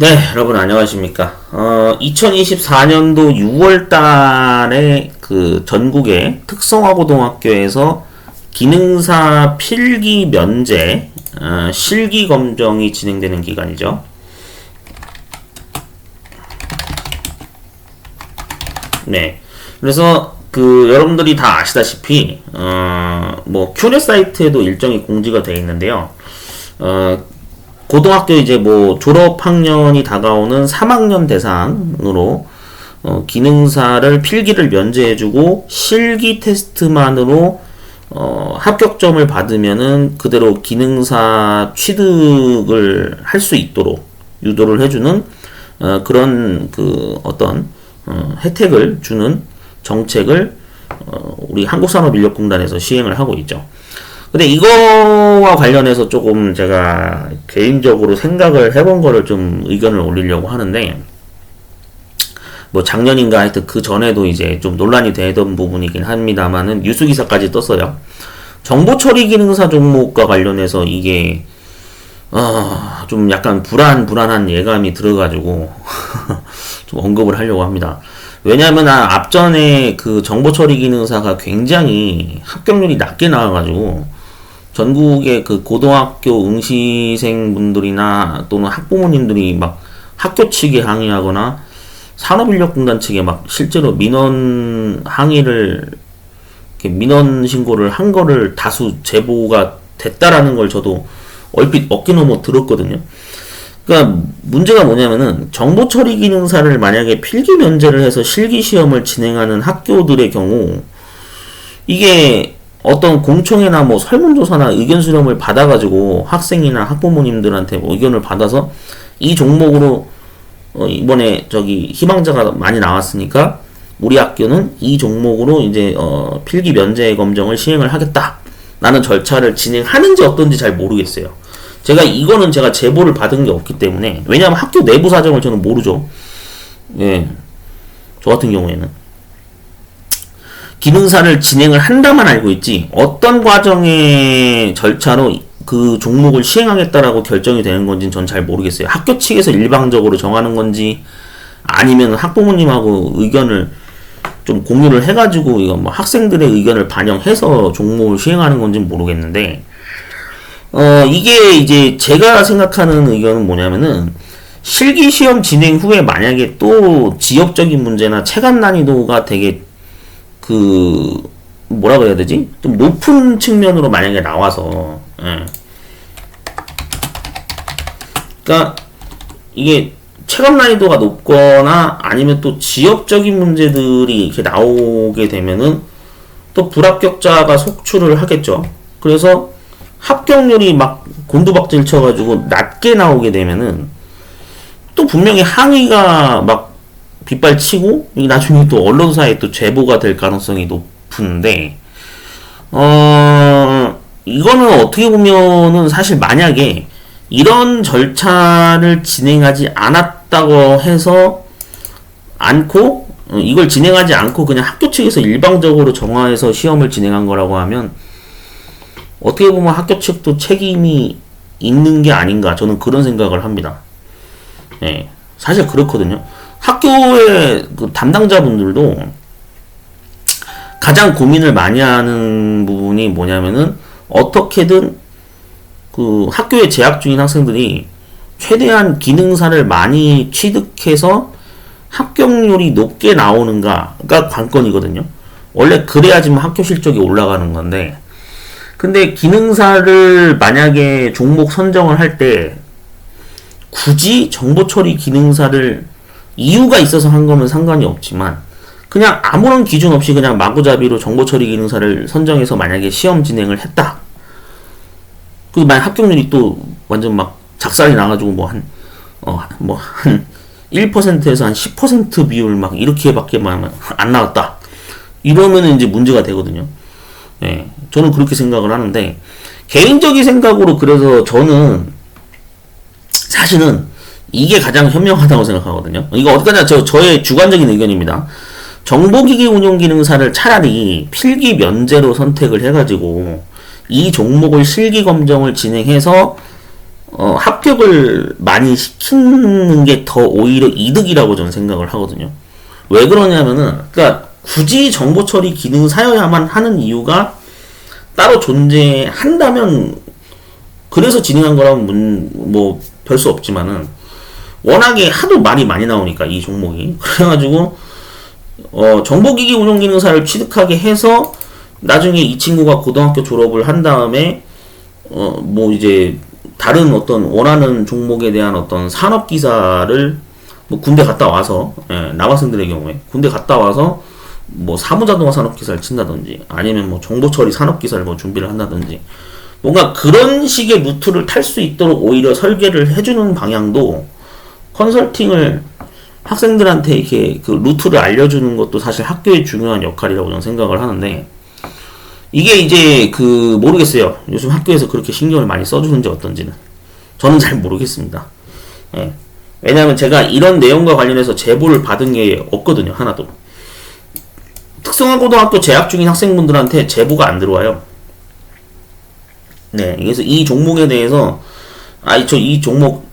네, 여러분 안녕하십니까. 어, 2024년도 6월 달에 그 전국의 특성화고등학교에서 기능사 필기 면제, 어, 실기 검정이 진행되는 기간이죠. 네. 그래서 그 여러분들이 다 아시다시피 어, 뭐 큐레 사이트에도 일정이 공지가 되어 있는데요. 어, 고등학교 이제 뭐 졸업 학년이 다가오는 3학년 대상으로 어, 기능사를 필기를 면제해주고 실기 테스트만으로 어, 합격점을 받으면은 그대로 기능사 취득을 할 수 있도록 유도를 해주는 어, 그런 그 어떤 어, 혜택을 주는 정책을 어, 우리 한국산업인력공단에서 시행을 하고 있죠. 근데 이거와 관련해서 조금 제가 개인적으로 생각을 해본 거를 좀 의견을 올리려고 하는데, 뭐 작년인가 하여튼 그 전에도 이제 좀 논란이 되던 부분이긴 합니다만은 뉴스 기사까지 떴어요. 정보 처리 기능사 종목과 관련해서 이게 어, 좀 약간 불안 불안한 예감이 들어가지고 좀 언급을 하려고 합니다. 왜냐하면 아, 앞전에 그 정보 처리 기능사가 굉장히 합격률이 낮게 나와가지고 전국의 그 고등학교 응시생 분들이나 또는 학부모님들이 막 학교 측에 항의하거나 산업인력공단 측에 막 실제로 민원 항의를 민원 신고를 한 거를 다수 제보가 됐다라는 걸 저도 얼핏 어깨너머 들었거든요. 그러니까 문제가 뭐냐면은 정보 처리 기능사를 만약에 필기 면제를 해서 실기 시험을 진행하는 학교들의 경우 이게 어떤 공청회나 뭐 설문조사나 의견 수렴을 받아가지고 학생이나 학부모님들한테 뭐 의견을 받아서 이 종목으로 어 이번에 저기 희망자가 많이 나왔으니까 우리 학교는 이 종목으로 이제 어 필기 면제 검정을 시행을 하겠다. 라는 절차를 진행하는지 어떤지 잘 모르겠어요. 제가 이거는 제가 제보를 받은 게 없기 때문에 왜냐하면 학교 내부 사정을 저는 모르죠. 예, 저 같은 경우에는 기능사를 진행을 한다만 알고 있지 어떤 과정의 절차로 그 종목을 시행하겠다라고 결정이 되는 건지는 전 잘 모르겠어요. 학교 측에서 일방적으로 정하는 건지 아니면 학부모님하고 의견을 좀 공유를 해가지고 이거 뭐 학생들의 의견을 반영해서 종목을 시행하는 건지 모르겠는데 어 이게 이제 제가 생각하는 의견은 뭐냐면은 실기 시험 진행 후에 만약에 또 지역적인 문제나 체감 난이도가 되게 그 뭐라 그래야 되지? 좀 높은 측면으로 만약에 나와서 예. 그러니까 이게 체감 난이도가 높거나 아니면 또 지역적인 문제들이 이렇게 나오게 되면은 또 불합격자가 속출을 하겠죠. 그래서 합격률이 막 곤두박질 쳐가지고 낮게 나오게 되면은 또 분명히 항의가 막 빗발치고 나중에 또 언론사에 또 제보가 될 가능성이 높은데 어 이거는 어떻게 보면은 사실 만약에 이런 절차를 진행하지 않았다고 해서 않고 어, 이걸 진행하지 않고 그냥 학교 측에서 일방적으로 정화해서 시험을 진행한 거라고 하면 어떻게 보면 학교 측도 책임이 있는 게 아닌가 저는 그런 생각을 합니다. 네, 사실 그렇거든요. 학교의 그 담당자분들도 가장 고민을 많이 하는 부분이 뭐냐면은 어떻게든 그 학교에 재학 중인 학생들이 최대한 기능사를 많이 취득해서 합격률이 높게 나오는가가 관건이거든요. 원래 그래야지만 학교 실적이 올라가는 건데, 근데 기능사를 만약에 종목 선정을 할 때 굳이 정보 처리 기능사를 이유가 있어서 한 거면 상관이 없지만 그냥 아무런 기준 없이 그냥 마구잡이로 정보 처리 기능사를 선정해서 만약에 시험 진행을 했다. 그 만약 합격률이 또 완전 막 작살이 나가지고 뭐 한 어뭐한 1%에서 한 10% 비율 막 이렇게밖에만 안 나왔다. 이러면은 이제 문제가 되거든요. 예. 저는 그렇게 생각을 하는데 개인적인 생각으로 그래서 저는 사실은 이게 가장 현명하다고 생각하거든요. 이거 어디까지나 저, 저의 주관적인 의견입니다. 정보기기 운용 기능사를 차라리 필기 면제로 선택을 해가지고 이 종목을 실기 검정을 진행해서 어, 합격을 많이 시키는 게 더 오히려 이득이라고 저는 생각을 하거든요. 왜 그러냐면은, 그니까 굳이 정보 처리 기능사여야만 하는 이유가 따로 존재한다면, 그래서 진행한 거라면 문, 뭐, 별 수 없지만은, 워낙에 하도 말이 많이 나오니까, 이 종목이. 그래가지고, 어, 정보기기 운용기능사를 취득하게 해서, 나중에 이 친구가 고등학교 졸업을 한 다음에, 어, 뭐 이제, 다른 어떤 원하는 종목에 대한 어떤 산업 기사를 뭐 군대 갔다 와서 예, 남학생들의 경우에 군대 갔다 와서 뭐 사무자동화 산업 기사를 친다든지 아니면 뭐 정보 처리 산업 기사를 뭐 준비를 한다든지 뭔가 그런 식의 루트를 탈 수 있도록 오히려 설계를 해주는 방향도 컨설팅을 학생들한테 이렇게 그 루트를 알려주는 것도 사실 학교의 중요한 역할이라고 저는 생각을 하는데 이게 이제 그 모르겠어요. 요즘 학교에서 그렇게 신경을 많이 써주는지 어떤지는 저는 잘 모르겠습니다. 예. 왜냐하면 제가 이런 내용과 관련해서 제보를 받은 게 없거든요. 하나도. 특성화 고등학교 재학 중인 학생분들한테 제보가 안 들어와요. 네, 그래서 이 종목에 대해서 아, 저이 종목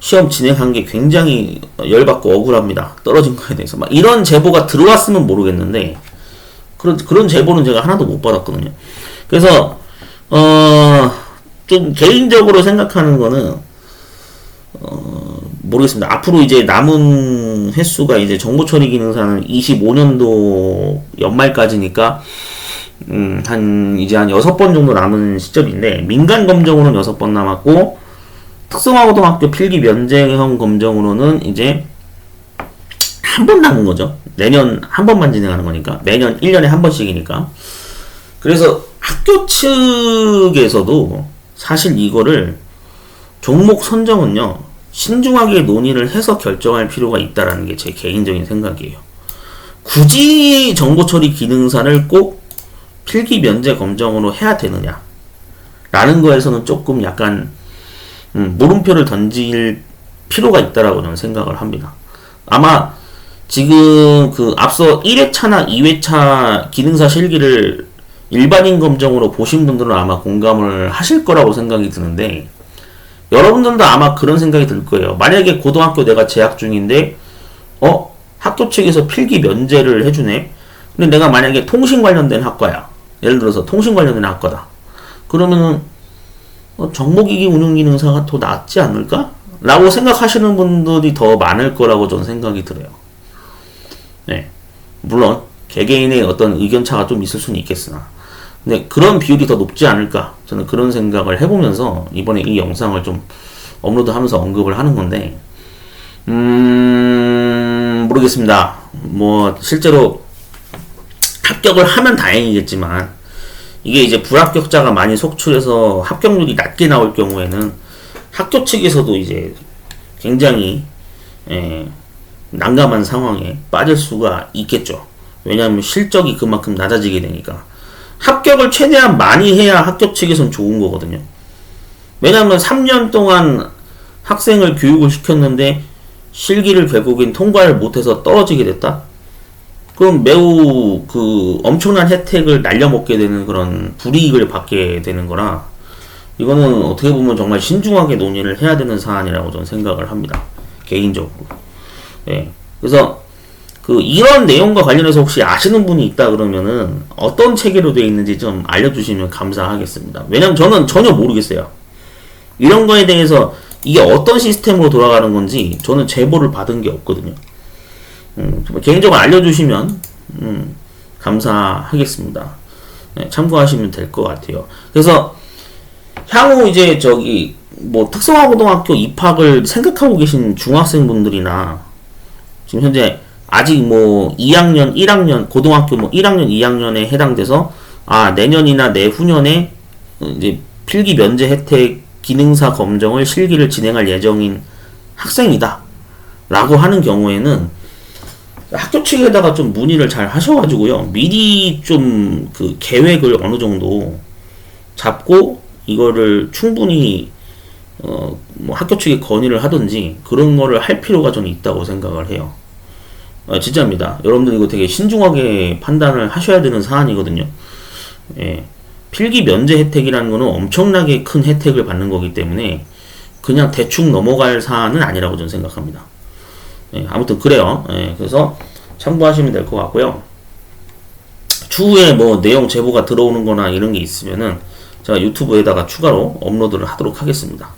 시험 진행한 게 굉장히 열받고 억울합니다. 떨어진 거에 대해서 막 이런 제보가 들어왔으면 모르겠는데 그런 그런 제보는 제가 하나도 못 받았거든요. 그래서 어 좀 개인적으로 생각하는 거는 어 모르겠습니다. 앞으로 이제 남은 횟수가 이제 정보 처리 기능사는 25년도 연말까지니까 음, 한 이제 한 여섯 번 정도 남은 시점인데 민간 검정으로는 여섯 번 남았고 특성화고등학교 필기 면제형 검정으로는 이제 한 번 남은 거죠. 내년 한 번만 진행하는 거니까 매년 1년에 한 번씩이니까. 그래서 학교 측에서도 사실 이거를 종목 선정은요 신중하게 논의를 해서 결정할 필요가 있다라는 게 제 개인적인 생각이에요. 굳이 정보 처리 기능사를 꼭 필기 면제 검정으로 해야 되느냐? 라는 거에서는 조금 약간 음, 물음표를 던질 필요가 있다라고 저는 생각을 합니다. 아마 지금 그 앞서 1회차나 2회차 기능사 실기를 일반인 검정으로 보신 분들은 아마 공감을 하실 거라고 생각이 드는데 여러분들도 아마 그런 생각이 들 거예요. 만약에 고등학교 내가 재학 중인데 어 학교 측에서 필기 면제를 해주네. 근데 내가 만약에 통신 관련된 학과야. 예를 들어서 통신 관련된 학과다. 그러면은 어, 정보기기 운용기능사가 더 낫지 않을까? 라고 생각하시는 분들이 더 많을 거라고 저는 생각이 들어요. 네. 물론 개개인의 어떤 의견차가 좀 있을 수는 있겠으나 근데 그런 비율이 더 높지 않을까 저는 그런 생각을 해보면서 이번에 이 영상을 좀 업로드 하면서 언급을 하는 건데 음 모르겠습니다 뭐 실제로 합격을 하면 다행이겠지만 이게 이제 불합격자가 많이 속출해서 합격률이 낮게 나올 경우에는 학교 측에서도 이제 굉장히 예, 난감한 상황에 빠질 수가 있겠죠. 왜냐하면 실적이 그만큼 낮아지게 되니까. 합격을 최대한 많이 해야 학교 측에선 좋은 거거든요. 왜냐하면 3년 동안 학생을 교육을 시켰는데 실기를 결국엔 통과를 못해서 떨어지게 됐다? 그럼 매우 그 엄청난 혜택을 날려먹게 되는 그런 불이익을 받게 되는 거라 이거는 어떻게 보면 정말 신중하게 논의를 해야 되는 사안이라고 저는 생각을 합니다. 개인적으로. 예. 그래서 그 이런 내용과 관련해서 혹시 아시는 분이 있다 그러면은 어떤 체계로 되어 있는지 좀 알려주시면 감사하겠습니다. 왜냐면 저는 전혀 모르겠어요. 이런 거에 대해서 이게 어떤 시스템으로 돌아가는 건지 저는 제보를 받은 게 없거든요. 음, 개인적으로 알려주시면 음, 감사하겠습니다. 네, 참고하시면 될 것 같아요. 그래서 향후 이제 저기 뭐 특성화 고등학교 입학을 생각하고 계신 중학생분들이나 지금 현재 아직 뭐 2학년, 1학년, 고등학교 뭐 1학년, 2학년에 해당돼서 아 내년이나 내후년에 이제 필기 면제 혜택 기능사 검정을 실기를 진행할 예정인 학생이다. 라고 하는 경우에는 학교 측에다가 좀 문의를 잘 하셔가지고요. 미리 좀 그 계획을 어느 정도 잡고 이거를 충분히 어 뭐 학교 측에 건의를 하든지 그런 거를 할 필요가 저는 있다고 생각을 해요. 아, 진짜입니다. 여러분들 이거 되게 신중하게 판단을 하셔야 되는 사안이거든요. 예. 필기 면제 혜택이라는 거는 엄청나게 큰 혜택을 받는 거기 때문에 그냥 대충 넘어갈 사안은 아니라고 저는 생각합니다. 예, 아무튼 그래요. 예, 그래서 참고하시면 될 것 같고요. 추후에 뭐 내용 제보가 들어오는 거나 이런 게 있으면은 제가 유튜브에다가 추가로 업로드를 하도록 하겠습니다.